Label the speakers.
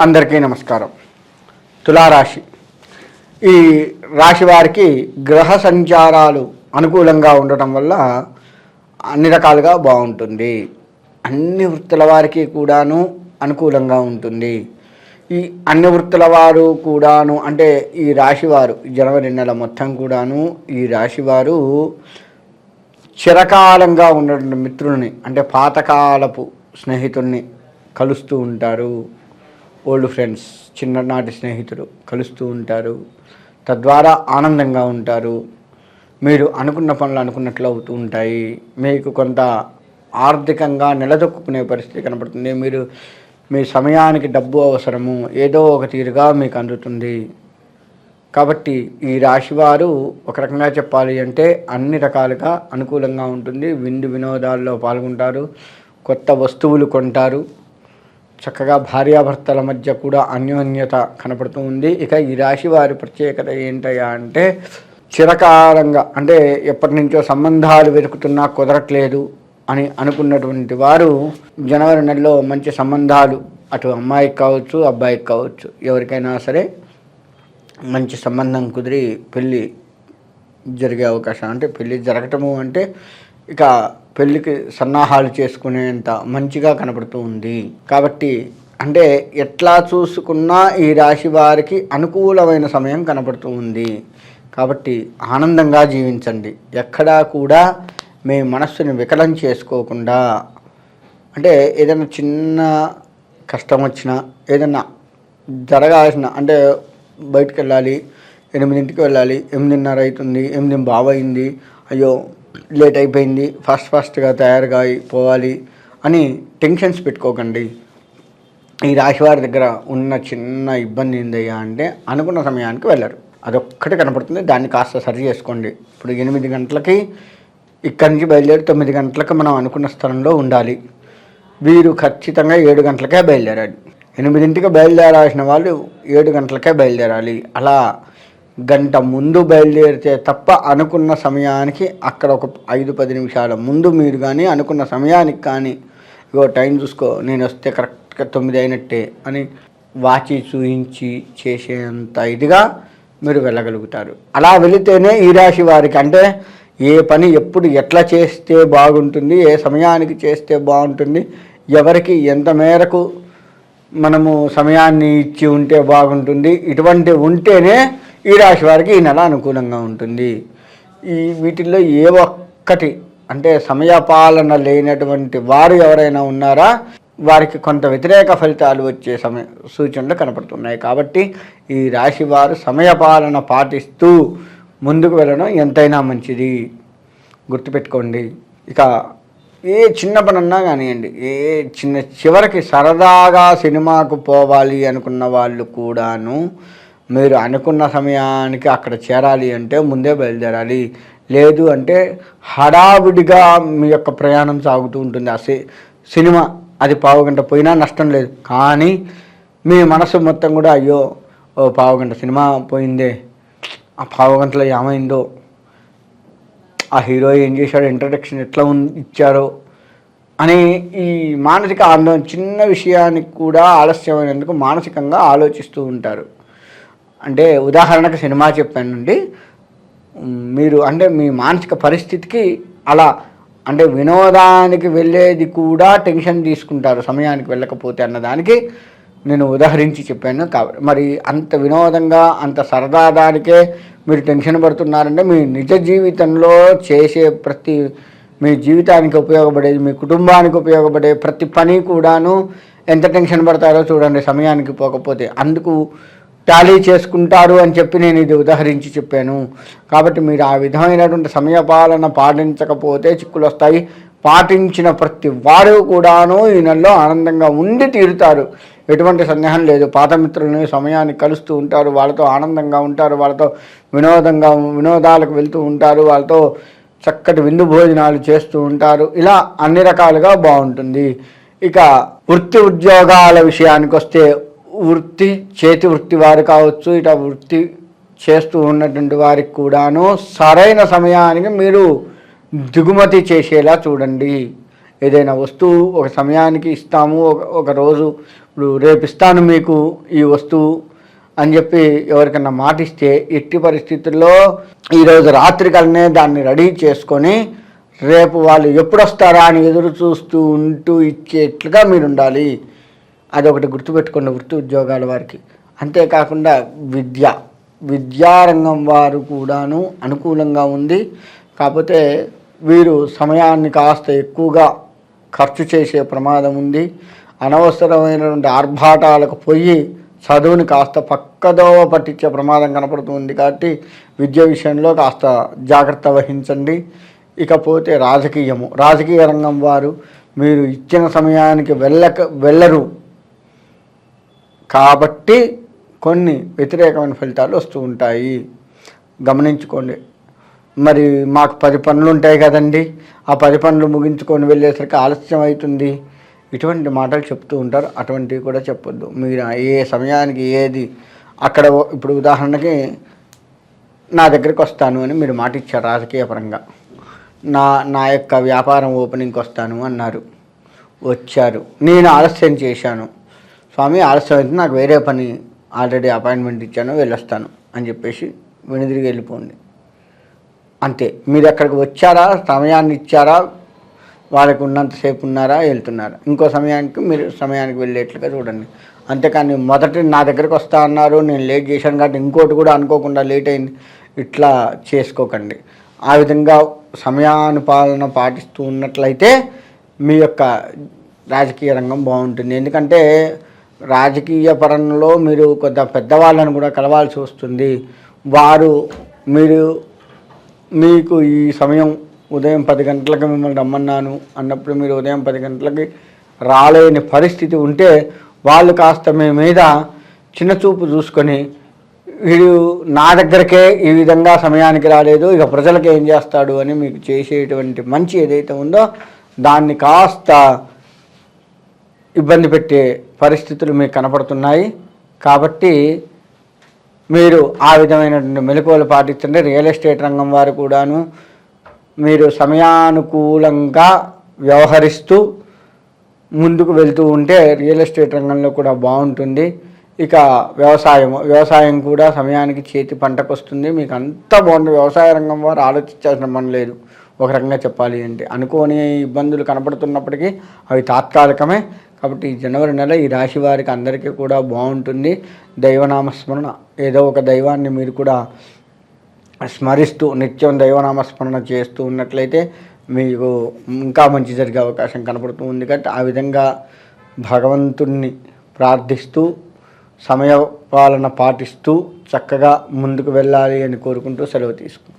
Speaker 1: అందరికీ నమస్కారం. తులారాశి. ఈ రాశి వారికి గ్రహ సంచారాలు అనుకూలంగా ఉండటం వల్ల అన్ని రకాలుగా బాగుంటుంది. అన్ని వృత్తుల వారికి కూడాను అనుకూలంగా ఉంటుంది. ఈ అన్ని వృత్తుల వారు కూడాను అంటే ఈ రాశివారు జనవరి నెల మొత్తం కూడాను ఈ రాశివారు చిరకాలంగా ఉన్నటువంటి మిత్రుల్ని అంటే పాతకాలపు స్నేహితుల్ని కలుస్తూ ఉంటారు. ఓల్డ్ ఫ్రెండ్స్ చిన్ననాటి స్నేహితులు కలుస్తూ ఉంటారు. తద్వారా ఆనందంగా ఉంటారు. మీరు అనుకున్న పనులు అనుకున్నట్లు అవుతూ ఉంటాయి. మీకు కొంత ఆర్థికంగా నిలదొక్కునే పరిస్థితి కనపడుతుంది. మీరు మీ సమయానికి డబ్బు అవసరము ఏదో ఒక తీరుగా మీకు అందుతుంది. కాబట్టి ఈ రాశివారు ఒక రకంగా చెప్పాలి అంటే అన్ని రకాలుగా అనుకూలంగా ఉంటుంది. విందు వినోదాల్లో పాల్గొంటారు. కొత్త వస్తువులు కొంటారు. చక్కగా భార్యాభర్తల మధ్య కూడా అన్యోన్యత కనపడుతూ ఉంది. ఇక ఈ రాశి వారి ప్రత్యేకత ఏంటయ్యా అంటే చిరకాలంగా అంటే ఎప్పటి నుంచో సంబంధాలు వెతుకుతున్నా కుదరట్లేదు అని అనుకున్నటువంటి వారు జనవరి నెలలో మంచి సంబంధాలు అటు అమ్మాయికి కావచ్చు అబ్బాయికి కావచ్చు ఎవరికైనా సరే మంచి సంబంధం కుదిరి పెళ్ళి జరిగే అవకాశం అంటే పెళ్ళి జరగటము అంటే ఇక పెళ్ళికి సన్నాహాలు చేసుకునేంత మంచిగా కనబడుతూ ఉంది. కాబట్టి అంటే ఎట్లా చూసుకున్నా ఈ రాశి వారికి అనుకూలమైన సమయం కనబడుతూ ఉంది. కాబట్టి ఆనందంగా జీవించండి. ఎక్కడా కూడా మీ మనస్సుని వికలం చేసుకోకుండా అంటే ఏదైనా చిన్న కష్టం వచ్చినా ఏదైనా జరగాల్సిన అంటే బయటకు వెళ్ళాలి ఎనిమిదింటికి వెళ్ళాలి ఎనిమిదిన్నర అవుతుంది ఎనిమిది బావైంది అయ్యో లేట్ అయిపోయింది ఫాస్ట్ ఫాస్ట్గా తయారుగా పోవాలి అని టెన్షన్స్ పెట్టుకోకండి. ఈ రాశివారి దగ్గర ఉన్న చిన్న ఇబ్బంది ఏందయ్యా అంటే అనుకున్న సమయానికి వెళ్ళరు. అదొక్కటి కనపడుతుంది దాన్ని కాస్త సరి చేసుకోండి. ఇప్పుడు ఎనిమిది గంటలకి ఇక్కడి నుంచి బయలుదేరి తొమ్మిది గంటలకు మనం అనుకున్న స్థలంలో ఉండాలి. వీరు ఖచ్చితంగా ఏడు గంటలకే బయలుదేరాలి. ఎనిమిదింటికి బయలుదేరాల్సిన వాళ్ళు ఏడు గంటలకే బయలుదేరాలి. అలా గంట ముందు బయలుదేరితే తప్ప అనుకున్న సమయానికి అక్కడ ఒక ఐదు పది నిమిషాల ముందు మీరు కానీ అనుకున్న సమయానికి కానీ ఇగో టైం చూసుకో నేను వస్తే కరెక్ట్గా తొమ్మిది అయినట్టే అని వాచి చూయించి చేసేంత ఇదిగా మీరు వెళ్ళగలుగుతారు. అలా వెళితేనే ఈ రాశి వారికి అంటే ఏ పని ఎప్పుడు ఎట్లా చేస్తే బాగుంటుంది ఏ సమయానికి చేస్తే బాగుంటుంది ఎవరికి ఎంత మేరకు మనము సమయాన్ని ఇచ్చి ఉంటే బాగుంటుంది ఇటువంటి ఉంటేనే ఈ రాశి వారికి ఈ నెల అనుకూలంగా ఉంటుంది. ఈ వీటిల్లో ఏ ఒక్కటి అంటే సమయపాలన లేనటువంటి వారు ఎవరైనా ఉన్నారా? వారికి కొంత వ్యతిరేక ఫలితాలు వచ్చే సమయ సూచనలు కనపడుతున్నాయి. కాబట్టి ఈ రాశి వారు సమయపాలన పాటిస్తూ ముందుకు వెళ్ళడం ఎంతైనా మంచిది. గుర్తుపెట్టుకోండి. ఇక ఏ చిన్న పనన్నా కానివ్వండి ఏ చిన్న చివరికి సరదాగా సినిమాకు పోవాలి అనుకున్న వాళ్ళు కూడాను మీరు అనుకున్న సమయానికి అక్కడ చేరాలి అంటే ముందే బయలుదేరాలి. లేదు అంటే హడావుడిగా మీ యొక్క ప్రయాణం సాగుతూ ఉంటుంది. ఆ సినిమా అది పావుగంట పోయినా నష్టం లేదు. కానీ మీ మనసు మొత్తం కూడా అయ్యో ఓ పావుగంట సినిమా పోయిందే ఆ పావుగంటలో ఏమైందో ఆ హీరో ఏం చేశాడో ఇంట్రడక్షన్ ఎట్లా ఇచ్చారో అని ఈ మానసిక ఆందోళన చిన్న విషయానికి కూడా ఆలస్యమైనందుకు మానసికంగా ఆలోచిస్తూ ఉంటారు. అంటే ఉదాహరణకు సినిమా చెప్పానండి మీరు అంటే మీ మానసిక పరిస్థితికి అలా అంటే వినోదానికి వెళ్ళేది కూడా టెన్షన్ తీసుకుంటారు సమయానికి వెళ్ళకపోతే అన్నదానికి నేను ఉదాహరించి చెప్పాను కాబట్టి. మరి అంత వినోదంగా అంత సరదా దానికే మీరు టెన్షన్ పడుతున్నారంటే మీ నిజ జీవితంలో చేసే ప్రతి మీ జీవితానికి ఉపయోగపడేది మీ కుటుంబానికి ఉపయోగపడే ప్రతి పని కూడాను ఎంత టెన్షన్ పడతారో చూడండి సమయానికి పోకపోతే. అందుకు టాలీ చేసుకుంటారు అని చెప్పి నేను ఇది ఉదహరించి చెప్పాను. కాబట్టి మీరు ఆ విధమైనటువంటి సమయపాలన పాటించకపోతే చిక్కులు వస్తాయి పాటించిన ప్రతి వారు కూడాను ఈ నెలలో ఆనందంగా ఉండి తీరుతారు. ఎటువంటి సందేహం లేదు. పాత సమయాన్ని కలుస్తూ ఉంటారు. వాళ్ళతో ఆనందంగా ఉంటారు. వాళ్ళతో వినోదంగా వినోదాలకు వెళ్తూ ఉంటారు. వాళ్ళతో చక్కటి విందు భోజనాలు చేస్తూ ఉంటారు. ఇలా అన్ని రకాలుగా బాగుంటుంది. ఇక వృత్తి ఉద్యోగాల విషయానికి వస్తే వృత్తి చేతి వృత్తి వారు కావచ్చు ఇట వృత్తి చేస్తూ ఉన్నటువంటి వారికి కూడాను సరైన సమయానికి మీరు దిగుమతి చేసేలా చూడండి. ఏదైనా వస్తువు ఒక సమయానికి ఇస్తాము ఒక రోజు ఇప్పుడు రేపు ఇస్తాను మీకు ఈ వస్తువు అని చెప్పి ఎవరికన్నా మాట ఇస్తే ఎట్టి పరిస్థితుల్లో ఈరోజు రాత్రి కలనే దాన్ని రెడీ చేసుకొని రేపు వాళ్ళు ఎప్పుడు వస్తారా అని ఎదురు చూస్తూ ఉంటూ ఇచ్చేట్లుగా మీరు ఉండాలి అది ఒకటి గుర్తుపెట్టుకున్న వృత్తి ఉద్యోగాల వారికి. అంతేకాకుండా విద్య. విద్యారంగం వారు కూడాను అనుకూలంగా ఉంది. కాకపోతే వీరు సమయాన్ని కాస్త ఎక్కువగా ఖర్చు చేసే ప్రమాదం ఉంది. అనవసరమైనటువంటి ఆర్భాటాలకు పోయి చదువుని కాస్త పక్కదోవ పట్టించే ప్రమాదం కనపడుతుంది కాబట్టి విద్య విషయంలో కాస్త జాగ్రత్త వహించండి. ఇకపోతే రాజకీయము. రాజకీయ రంగం వారు మీరు ఇచ్చిన సమయానికి వెళ్ళక వెళ్ళరు. కాబట్టి కొన్ని వ్యతిరేకమైన ఫలితాలు వస్తూ ఉంటాయి. గమనించుకోండి. మరి మాకు పది పనులు ఉంటాయి కదండి. ఆ పది పనులు ముగించుకొని వెళ్ళేసరికి ఆలస్యం అవుతుంది. ఇటువంటి మాటలు చెప్తూ ఉంటారు. అటువంటివి కూడా చెప్పొద్దు. మీరు ఏ సమయానికి ఏది అక్కడ ఇప్పుడు ఉదాహరణకి నా దగ్గరికి వస్తాను అని మీరు మాట ఇచ్చారు రాజకీయపరంగా నా నా యొక్క వ్యాపారం ఓపెనింగ్కి వస్తాను అన్నారు. వచ్చారు. నేను ఆలస్యం చేశాను. స్వామి ఆలస్యం అయితే నాకు వేరే పని ఆల్రెడీ అపాయింట్మెంట్ ఇచ్చాను వెళ్ళొస్తాను అని చెప్పేసి వెనుదిరిగి వెళ్ళిపోండి. అంతే. మీరు అక్కడికి వచ్చారా? సమయాన్ని ఇచ్చారా? వాళ్ళకి ఉన్నంతసేపు ఉన్నారా? వెళ్తున్నారా? ఇంకో సమయానికి మీరు సమయానికి వెళ్ళేట్లుగా చూడండి. అంతేకాని మొదటి నా దగ్గరకు వస్తా అన్నారు నేను లేట్ చేశాను కాబట్టి ఇంకోటి కూడా అనుకోకుండా లేట్ అయింది. ఇట్లా చేసుకోకండి. ఆ విధంగా సమయానుపాలన పాటిస్తూ ఉన్నట్లయితే మీ యొక్క రాజకీయ రంగం బాగుంటుంది. ఎందుకంటే రాజకీయ పరంలో మీరు కొంత పెద్దవాళ్ళని కూడా కలవాల్సి వస్తుంది. వారు మీరు మీకు ఈ సమయం ఉదయం పది గంటలకు మిమ్మల్ని రమ్మన్నాను అన్నప్పుడు మీరు ఉదయం పది గంటలకి రాలేని పరిస్థితి ఉంటే వాళ్ళు కాస్త మీ మీద చిన్న చూపు చూసుకొని వీడు నా దగ్గరకే ఈ విధంగా సమయానికి రాలేదు ఇక ప్రజలకు ఏం చేస్తాడు అని మీకు చేసేటువంటి మంచి ఏదైతే ఉందో దాన్ని కాస్త ఇబ్బంది పెట్టే పరిస్థితులు మీకు కనపడుతున్నాయి కాబట్టి మీరు ఆ విధమైనటువంటి మెలకువలు పాటిస్తుంటే రియల్ ఎస్టేట్ రంగం వారు కూడాను మీరు సమయానుకూలంగా వ్యవహరిస్తూ ముందుకు వెళ్తూ ఉంటే రియల్ ఎస్టేట్ రంగంలో కూడా బాగుంటుంది. ఇక వ్యవసాయం వ్యవసాయం కూడా సమయానికి చేతి పంటకు వస్తుంది మీకు అంత బాగుంది. వ్యవసాయ రంగం వారు ఆలోచించాల్సిన పని లేదు. ఒక రకంగా చెప్పాలి అంటే. అనుకోని ఇబ్బందులు కనపడుతున్నప్పటికీ అవి తాత్కాలికమే. కాబట్టి జనవరి నెల ఈ రాశి వారికి అందరికీ కూడా బాగుంటుంది. దైవనామస్మరణ ఏదో ఒక దైవాన్ని మీరు కూడా స్మరిస్తూ నిత్యం దైవనామస్మరణ చేస్తూ ఉన్నట్లయితే మీకు ఇంకా మంచి జరిగే అవకాశం కనపడుతూ ఉంది. కాబట్టి ఆ విధంగా భగవంతుణ్ణి ప్రార్థిస్తూ సమయపాలన పాటిస్తూ చక్కగా ముందుకు వెళ్ళాలి అని కోరుకుంటూ సెలవు తీసుకుంటాం